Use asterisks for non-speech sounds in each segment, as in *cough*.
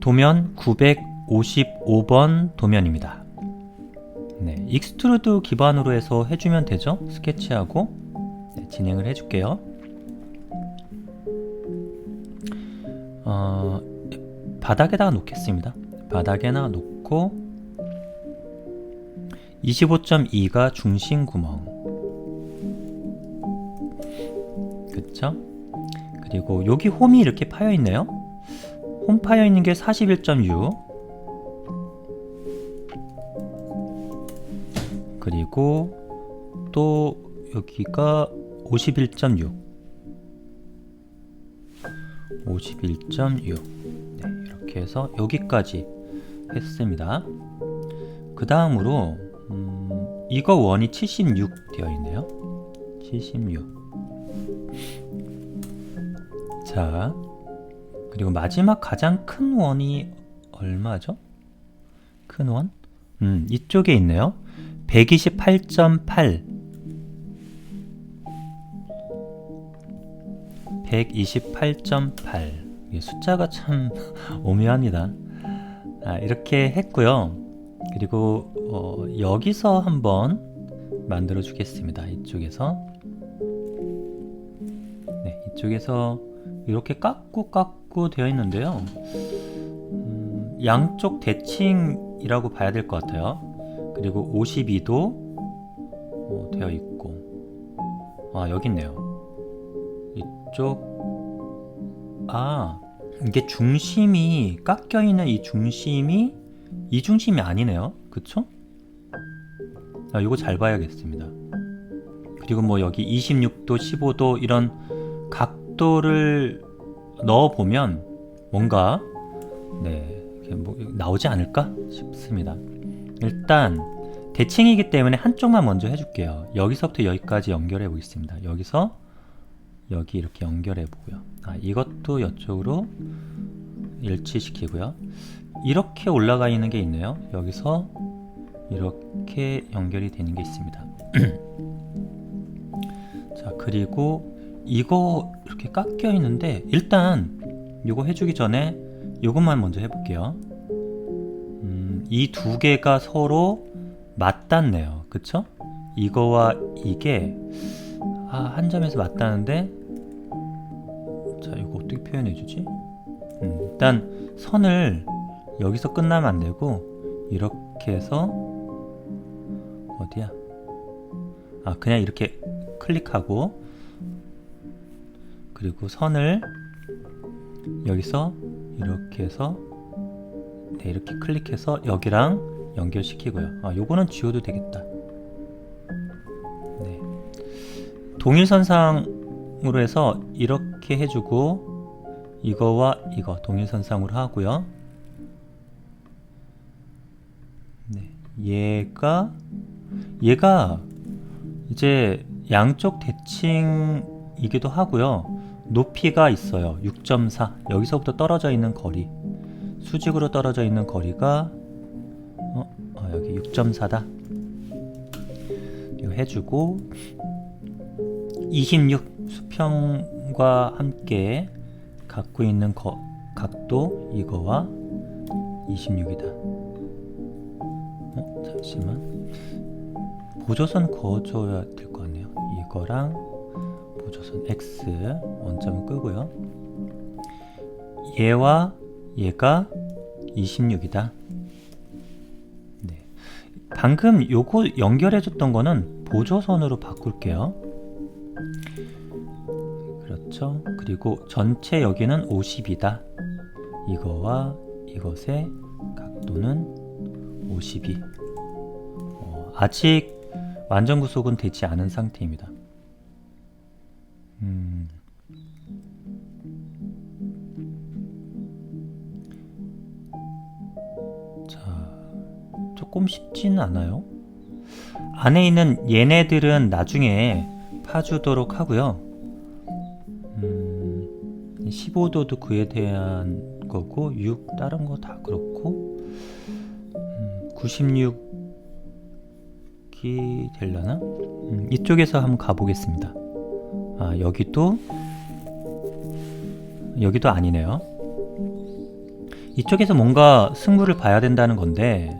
도면 955번 도면입니다. 네, 익스트루드 기반으로 해서 해주면 되죠. 스케치하고 네, 진행을 해줄게요. 어, 바닥에다가 놓겠습니다. 바닥에나 놓고 25.2가 중심 구멍. 그쵸? 그리고 여기 홈이 이렇게 파여 있네요. 홈 파여 있는 게 41.6. 그리고 또 여기가 51.6. 51.6. 네, 이렇게 해서 여기까지 했습니다. 그 다음으로 음, 이거 원이 76 되어 있네요. 76. 자, 그리고 마지막 가장 큰 원이 얼마죠? 큰 원? 음, 이쪽에 있네요. 128.8. 128.8. 이게 숫자가 참 *laughs* 오묘합니다. 아, 이렇게 했고요. 그리고 어, 여기서 한번 만들어 주겠습니다. 이쪽에서 네, 이쪽에서 이렇게 깎고 깎고 되어 있는데요. 음, 양쪽 대칭이라고 봐야 될 것 같아요. 그리고 52도 어, 되어 있고 아 여기 있네요. 이쪽 아 이게 중심이 깎여 있는 이 중심이 이 중심이 아니네요. 그쵸? 아, 이거 잘 봐야겠습니다. 그리고 뭐 여기 26도, 15도 이런 각 도를 넣어 보면 뭔가 네, 뭐 나오지 않을까 싶습니다. 일단 대칭이기 때문에 한쪽만 먼저 해줄게요. 여기서부터 여기까지 연결해 보겠습니다. 여기서 여기 이렇게 연결해 보고요. 아, 이것도 이쪽으로 일치시키고요. 이렇게 올라가 있는 게 있네요. 여기서 이렇게 연결이 되는 게 있습니다. *clears throat* 자, 그리고 이거 이렇게 깎여 있는데 일단 이거 해주기 전에 이것만 먼저 해볼게요. 음, 이 두 개가 서로 맞닿네요. 그쵸? 이거와 이게 아, 한 점에서 맞닿는데 자, 이거 어떻게 표현해 주지? 음, 일단 선을 여기서 끝나면 안 되고 이렇게 해서 어디야? 아 그냥 이렇게 클릭하고 그리고 선을 여기서 이렇게 해서 네 이렇게 클릭해서 여기랑 연결시키고요. 아 요거는 지워도 되겠다. 네 동일선상으로 해서 이렇게 해주고 이거와 이거 동일선상으로 하고요. 네, 얘가 얘가 이제 양쪽 대칭이기도 하고요. 높이가 있어요. 6.4 여기서부터 떨어져 있는 거리 수직으로 떨어져 있는 거리가 어, 어, 여기 6.4다. 이거 해주고 26 수평과 함께 갖고 있는 거, 각도 이거와 26이다. 어, 잠시만. 보조선 그어줘야 될 것 같네요. 이거랑 보조선 X 원점을 끄고요. 얘와 얘가 26이다. 네. 방금 요거 연결해 줬던 거는 보조선으로 바꿀게요. 그렇죠. 그리고 전체 여기는 50이다. 이거와 이것의 각도는 52. 어, 아직 완전 구속은 되지 않은 상태입니다. 음. 자, 조금 쉽지는 않아요. 안에 있는 얘네들은 나중에 파주도록 하고요. 음, 15도도 그에 대한 거고 6 다른 거 다 그렇고 음, 96이 되려나? 음, 이쪽에서 한번 가보겠습니다. 아 여기도 여기도 아니네요. 이쪽에서 뭔가 승부를 봐야 된다는 건데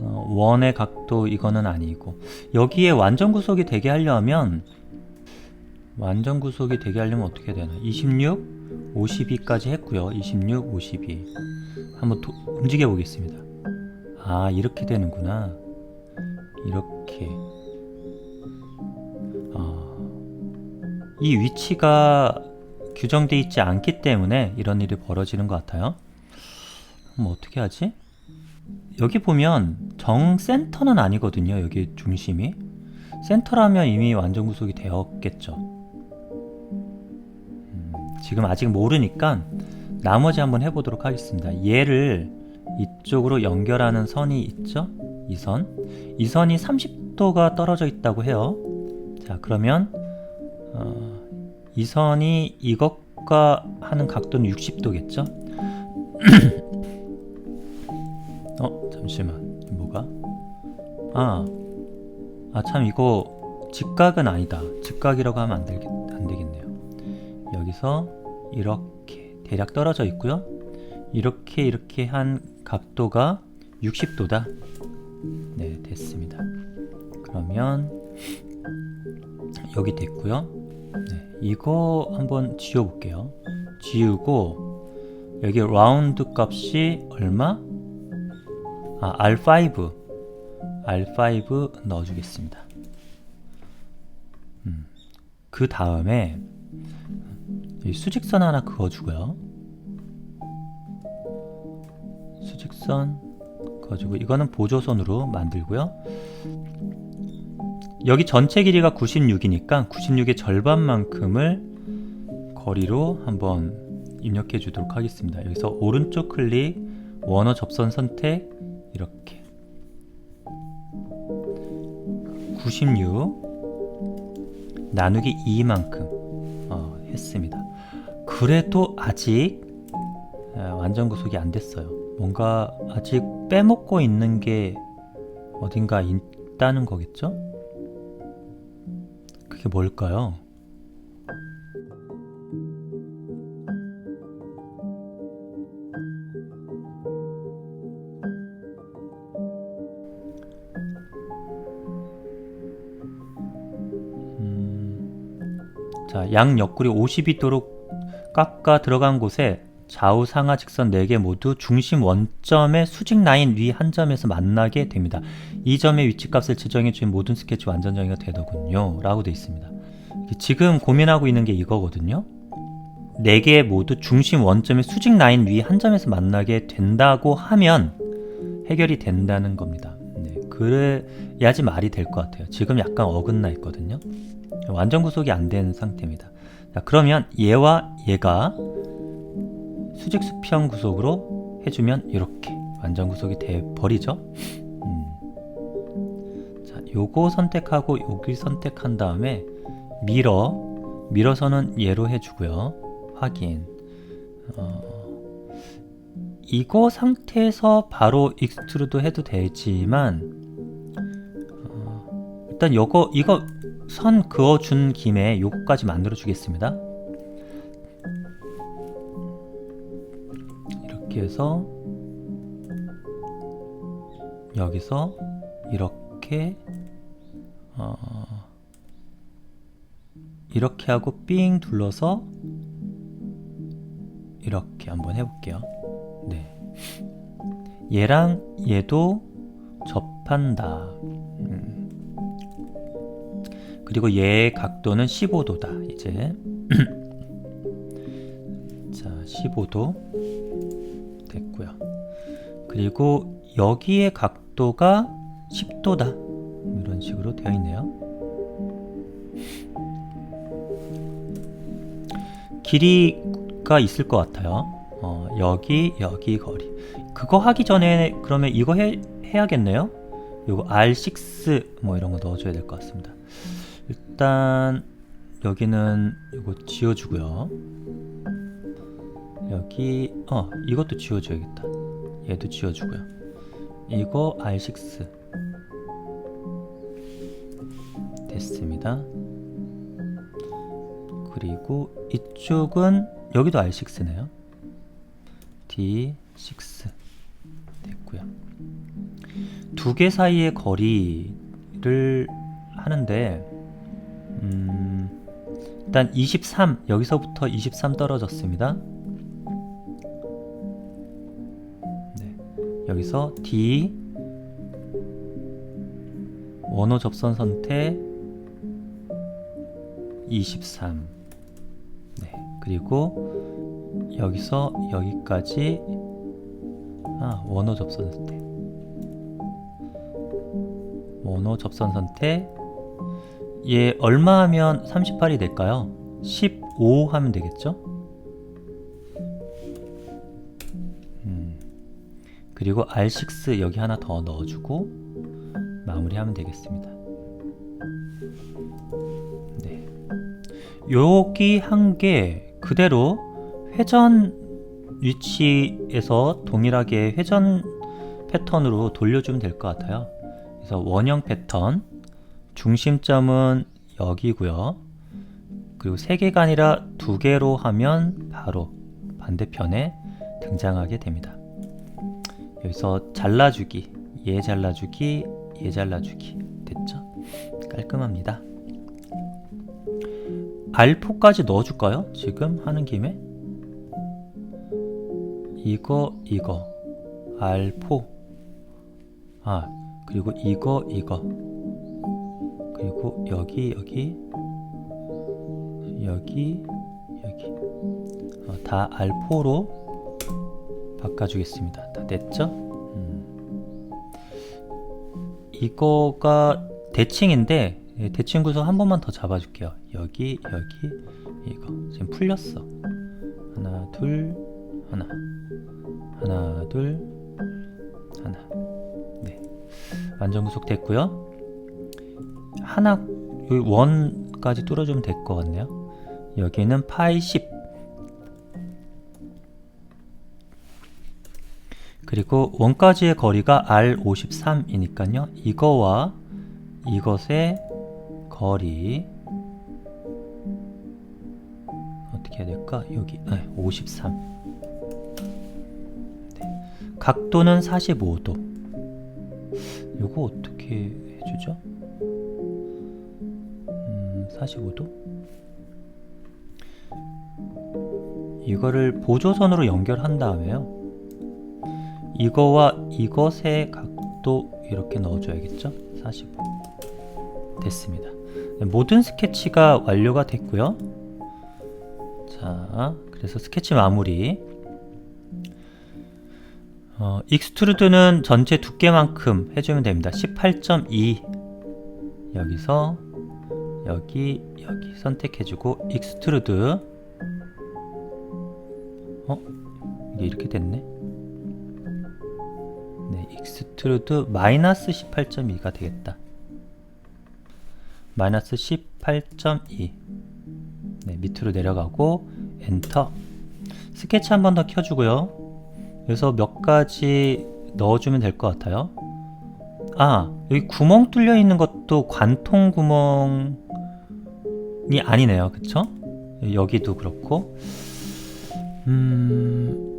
어, 원의 각도 이거는 아니고 여기에 완전 구속이 되게 하려면 완전 구속이 되게 하려면 어떻게 되나? 26, 52까지 했고요. 26, 52 한번 도- 움직여 보겠습니다. 아 이렇게 되는구나. 이렇게 이 위치가 규정돼 있지 않기 때문에 이런 일이 벌어지는 것 같아요. 그럼 어떻게 하지? 여기 보면 정 센터는 아니거든요. 여기 중심이 센터라면 이미 완전 구속이 되었겠죠. 음, 지금 아직 모르니까 나머지 한번 해보도록 하겠습니다. 얘를 이쪽으로 연결하는 선이 있죠? 이 선. 이 선이 30도가 떨어져 있다고 해요. 자, 그러면 어, 이 선이 이것과 하는 각도는 60도겠죠? *clears throat* 어, 잠시만. 뭐가? 아, 아, 참, 이거 직각은 아니다. 직각이라고 하면 안, 되겠, 안 되겠네요. 여기서 이렇게 대략 떨어져 있고요. 이렇게 이렇게 한 각도가 60도다. 네, 됐습니다. 그러면 여기 됐고요. 네, 이거 한번 지워볼게요. 지우고 여기 라운드 값이 얼마? 아, R5 R5 넣어주겠습니다. 음, 그 다음에 이 수직선 하나 그어주고요. 수직선 그어주고 이거는 보조선으로 만들고요. 여기 전체 길이가 96이니까 96의 절반만큼을 거리로 한번 입력해 주도록 하겠습니다. 여기서 오른쪽 클릭, 원어 접선 선택 이렇게 96 나누기 2만큼 어, 했습니다. 그래도 아직 에, 완전 구속이 안 됐어요. 뭔가 아직 빼먹고 있는 게 어딘가 있다는 거겠죠? 그게 뭘까요? 음, 자, 양 옆구리 50이 도록 깎아 들어간 곳에 좌우 상하 직선 4개 모두 중심 원점의 수직 라인 위 한 점에서 만나게 됩니다. 이 점의 위치값을 지정해 주면 모든 스케치 완전 정의가 되더군요. 라고 되어 있습니다. 지금 고민하고 있는 게 이거거든요. 4개 모두 중심 원점의 수직 라인 위 한 점에서 만나게 된다고 하면 해결이 된다는 겁니다. 네, 그래야지 말이 될 것 같아요. 지금 약간 어긋나 있거든요. 완전 구속이 안 된 상태입니다. 자, 그러면 얘와 얘가 수직 수평 구속으로 해주면 이렇게 완전 구속이 돼 버리죠. 음. 자, 요거 선택하고 여기 선택한 다음에 밀어 밀어서는 얘로 해주고요. 확인. 어, 이거 상태에서 바로 익스트루드 해도 되지만 어, 일단 요거 이거 선 그어준 김에 요거까지 만들어 주겠습니다. 해서 여기서 이렇게 어, 이렇게 하고 삥 둘러서 이렇게 한번 해볼게요. 네. 얘랑 얘도 접한다. 음. 그리고 얘의 각도는 15도다. 이제 *clears throat* 자 15도 됐고요. 그리고 여기의 각도가 10도다. 이런 식으로 되어 있네요. 길이가 있을 것 같아요. 어, 여기 여기 거리. 그거 하기 전에 그러면 이거 해, 해야겠네요. 요거 R6 뭐 이런 거 넣어줘야 될 것 같습니다. 일단 여기는 이거 지워주고요. 여기 어 이것도 지워줘야겠다. 얘도 지워주고요. 이거 R6 됐습니다. 그리고 이쪽은 여기도 R6네요. D6 됐고요. 두 개 사이의 거리를 하는데 음, 일단 23 여기서부터 23 떨어졌습니다. 여기서 D 원호 접선 선택 23 네, 그리고 여기서 여기까지 아, 원호 접선 선택 원호 접선 선택 얘 얼마 하면 38이 될까요? 15 하면 되겠죠? 그리고 R6 여기 하나 더 넣어주고 마무리하면 되겠습니다. 네. 여기 한 개 그대로 회전 위치에서 동일하게 회전 패턴으로 돌려주면 될 것 같아요. 그래서 원형 패턴 중심점은 여기고요. 그리고 세 개가 아니라 두 개로 하면 바로 반대편에 등장하게 됩니다. 여기서 잘라주기, 얘 잘라주기, 얘 잘라주기 됐죠? 깔끔합니다. 알포까지 넣어줄까요? 지금 하는 김에 이거 이거 알포 아 그리고 이거 이거 그리고 여기 여기 여기 여기 어, 다 알포로 바꿔주겠습니다. 다 됐죠? 음. 이거가 대칭인데 예, 대칭 구석 한 번만 더 잡아줄게요. 여기 여기 이거 지금 풀렸어. 하나 둘 하나 하나 둘 하나 네 완전 구속 됐고요. 하나 여기 원까지 뚫어주면 될 것 같네요. 여기는 파이 10 그리고 원까지의 거리가 R53이니까요. 이거와 이것의 거리 어떻게 해야 될까? 여기 네, 53 네. 각도는 45도 이거 어떻게 해주죠? 음, 45도 이거를 보조선으로 연결한 다음에요 이거와 이것의 각도 이렇게 넣어줘야겠죠? 45 됐습니다. 네, 모든 스케치가 완료가 됐고요. 자 그래서 스케치 마무리. 어, 익스트루드는 전체 두께만큼 해주면 됩니다. 18.2 여기서 여기 여기 선택해주고 익스트루드. 어? 이게 이렇게 됐네 네, 익스트루드 마이너스 18.2가 되겠다. 마이너스 18.2 네, 밑으로 내려가고 엔터. 스케치 한 번 더 켜주고요. 여기서 몇 가지 넣어주면 될 것 같아요. 아 여기 구멍 뚫려 있는 것도 관통 구멍이 아니네요. 그쵸? 여기도 그렇고. 음...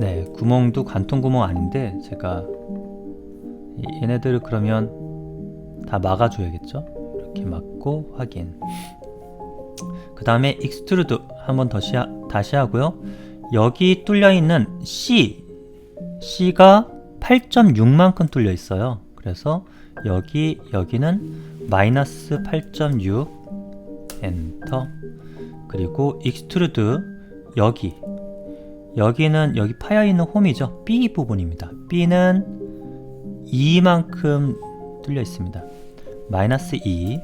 네 구멍도 관통 구멍 아닌데 제가 얘네들을 그러면 다 막아줘야겠죠? 이렇게 막고 확인. 그 다음에 익스트루드 한번 다시, 하, 다시 하고요. 여기 뚫려 있는 C C가 8.6만큼 뚫려 있어요. 그래서 여기 여기는 마이너스 8.6 엔터. 그리고 익스트루드 여기 여기는 여기 파여 있는 홈이죠. B 부분입니다. B는 2만큼 뚫려 있습니다. 마이너스 2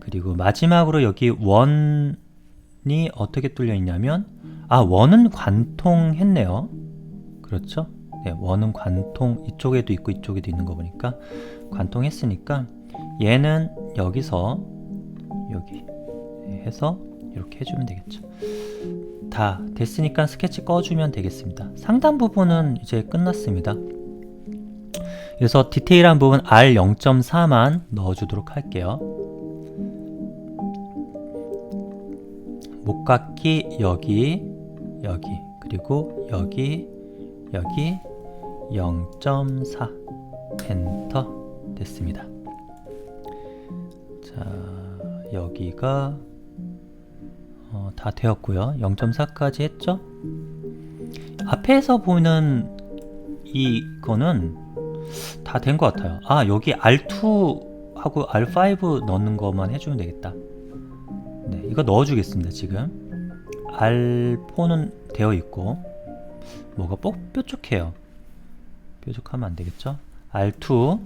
그리고 마지막으로 여기 원이 어떻게 뚫려 있냐면 아 원은 관통했네요. 그렇죠? 네, 원은 관통 이쪽에도 있고 이쪽에도 있는 거 보니까 관통했으니까 얘는 여기서 여기 해서 이렇게 해주면 되겠죠 다 됐으니까 스케치 꺼주면 되겠습니다 상단 부분은 이제 끝났습니다 그래서 디테일한 부분 R0.4만 넣어주도록 할게요. 목깎이 여기 여기 그리고 여기 여기 0.4 엔터 됐습니다. 자 여기가 어, 다 되었고요. 0.4까지 했죠? 앞에서 보는 이거는 다 된 것 같아요. 아 여기 R2하고 R5 넣는 것만 해주면 되겠다. 네, 이거 넣어주겠습니다. 지금 R4는 되어 있고 뭐가 뻑 뾰족해요. 뾰족하면 안 되겠죠? R2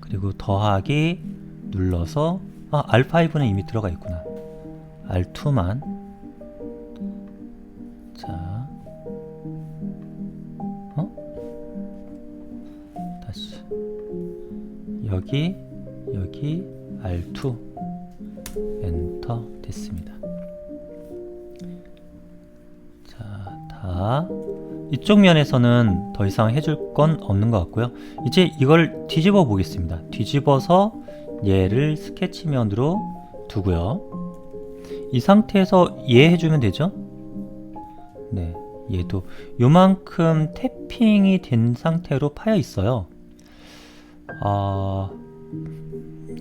그리고 더하기 눌러서 아 R5는 이미 들어가 있구나. R2만. 자. 어? 다시. 여기 여기 R2 엔터 됐습니다. 자다. 이쪽 면에서는 더 이상 해줄 건 없는 것 같고요. 이제 이걸 뒤집어 보겠습니다. 뒤집어서 얘를 스케치면으로 두고요 이 상태에서 얘 해주면 되죠? 네, 얘도 요만큼 태핑이 된 상태로 파여 있어요. 아,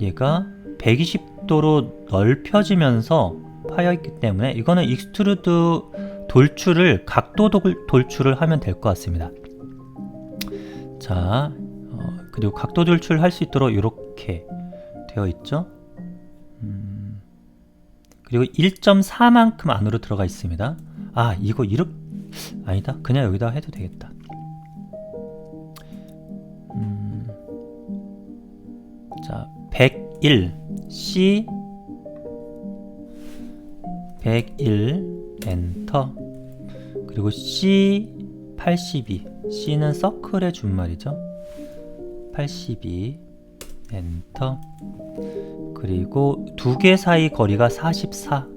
얘가 120도로 넓혀지면서 파여 있기 때문에 이거는 익스트루드 돌출을 각도 돌- 돌출을 하면 될 것 같습니다. 자, 어, 그리고 각도 돌출 할 수 있도록 이렇게 되어 있죠. 음, 그리고 1.4만큼 안으로 들어가 있습니다. 아, 이거 이렇게 아니다. 그냥 여기다 해도 되겠다. 음, 자, 101 C. 101 엔터. 그리고 C. 82 C는 서클의 준말이죠. 82 엔터 그리고 두 개 사이 거리가 44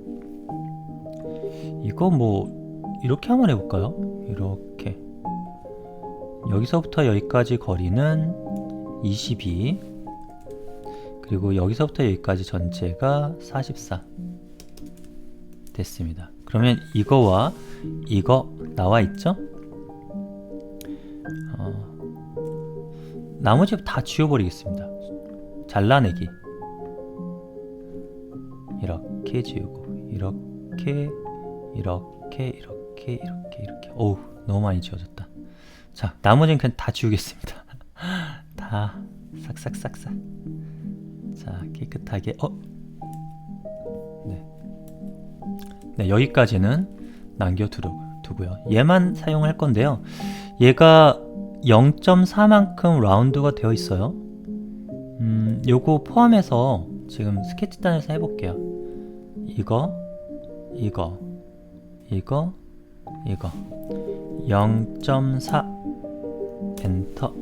이거 뭐 이렇게 한번 해볼까요? 이렇게 여기서부터 여기까지 거리는 22 그리고 여기서부터 여기까지 전체가 44 됐습니다. 그러면 이거와 이거 나와 있죠? 어, 나머지 다 지워버리겠습니다. 잘라내기 이렇게 지우고 이렇게 이렇게 이렇게 이렇게 이렇게. 어우 너무 많이 지워졌다. 자 나머지는 그냥 다 지우겠습니다. *laughs* 다 싹싹싹싹. 자 깨끗하게 어? 네, 네 여기까지는 남겨두고요. 얘만 사용할 건데요. 얘가 0.4만큼 라운드가 되어 있어요. 음, 요거 포함해서 지금 스케치단에서 해볼게요. 이거, 이거, 이거, 이거. 0.4 엔터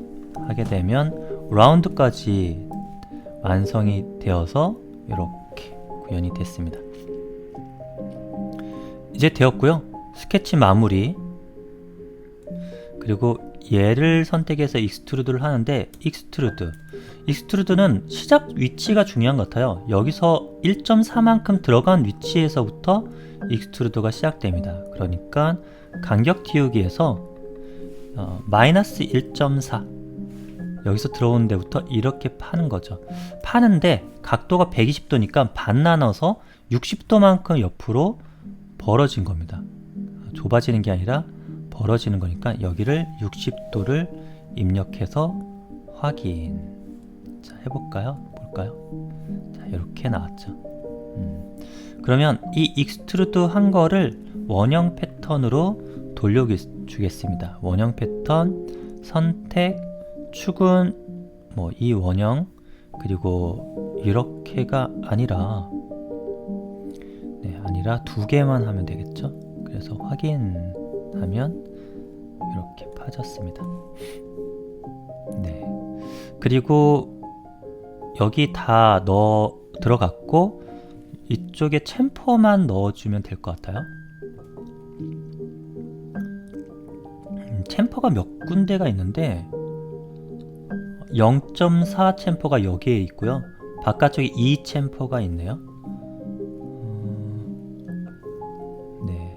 하게 되면 라운드까지 완성이 되어서 이렇게 구현이 됐습니다. 이제 되었고요. 스케치 마무리. 그리고 얘를 선택해서 익스트루드를 하는데 익스트루드 익스트루드는 시작 위치가 중요한 것 같아요. 여기서 1.4만큼 들어간 위치에서부터 익스트루드가 시작됩니다. 그러니까 간격 띄우기에서 어, 마이너스 1.4 여기서 들어오는 데부터 이렇게 파는 거죠. 파는데 각도가 120도니까 반 나눠서 60도만큼 옆으로 벌어진 겁니다. 좁아지는 게 아니라 벌어지는 거니까 여기를 60도를 입력해서 확인. 자, 해볼까요? 볼까요? 자, 이렇게 나왔죠. 음. 그러면 이 익스트루드 한 거를 원형 패턴으로 돌려주겠습니다. 원형 패턴, 선택, 축은 뭐 이 원형 그리고 이렇게가 아니라 네, 아니라 두 개만 하면 되겠죠. 그래서 확인하면 이렇게 파졌습니다. 네. 그리고 여기 다 넣어 들어갔고 이쪽에 챔퍼만 넣어주면 될 것 같아요. 음, 챔퍼가 몇 군데가 있는데 0.4 챔퍼가 여기에 있고요. 바깥쪽에 2 챔퍼가 있네요. 음, 네.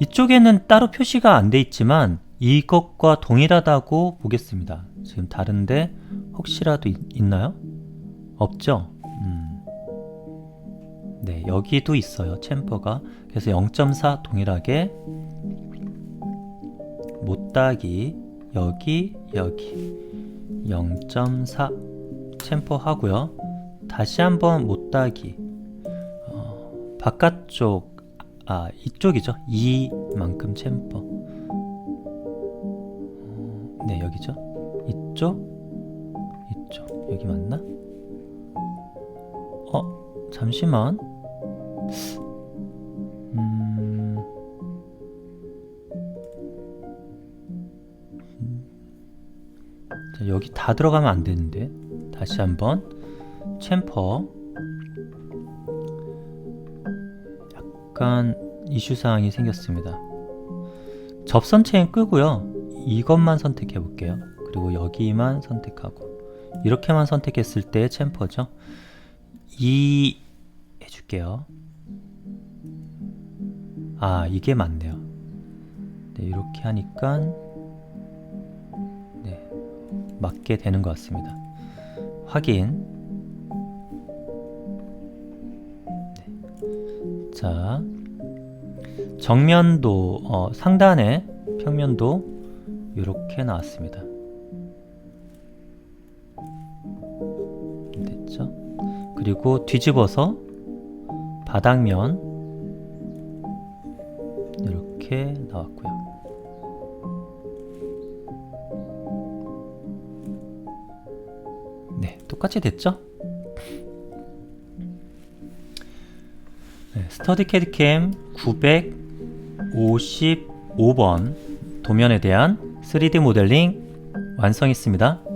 이쪽에는 따로 표시가 안 돼 있지만 이것과 동일하다고 보겠습니다. 지금 다른데 혹시라도 있, 있나요? 없죠? 음. 네, 여기도 있어요. 챔퍼가. 그래서 0.4 동일하게 못따기 여기 여기 0.4 챔퍼 하고요. 다시 한번 못따기 어, 바깥쪽 아 이쪽이죠. 2만큼 챔퍼 어, 네 여기죠. 이쪽 여기 맞나? 어 잠시만 음 자, 여기 다 들어가면 안 되는데 다시 한번 챔퍼 약간 이슈 사항이 생겼습니다. 접선 체인 끄고요. 이것만 선택해 볼게요. 그리고 여기만 선택하고 이렇게만 선택했을 때 챔퍼죠. 이 해줄게요. 아 이게 맞네요. 네, 이렇게 하니까 네, 맞게 되는 것 같습니다. 확인. 네. 자, 정면도 어, 상단에 평면도 이렇게 나왔습니다. 그리고 뒤집어서 바닥면 이렇게 나왔고요. 네, 똑같이 됐죠? 네, 스터디 캐드캠 955번 도면에 대한 3D 모델링 완성했습니다.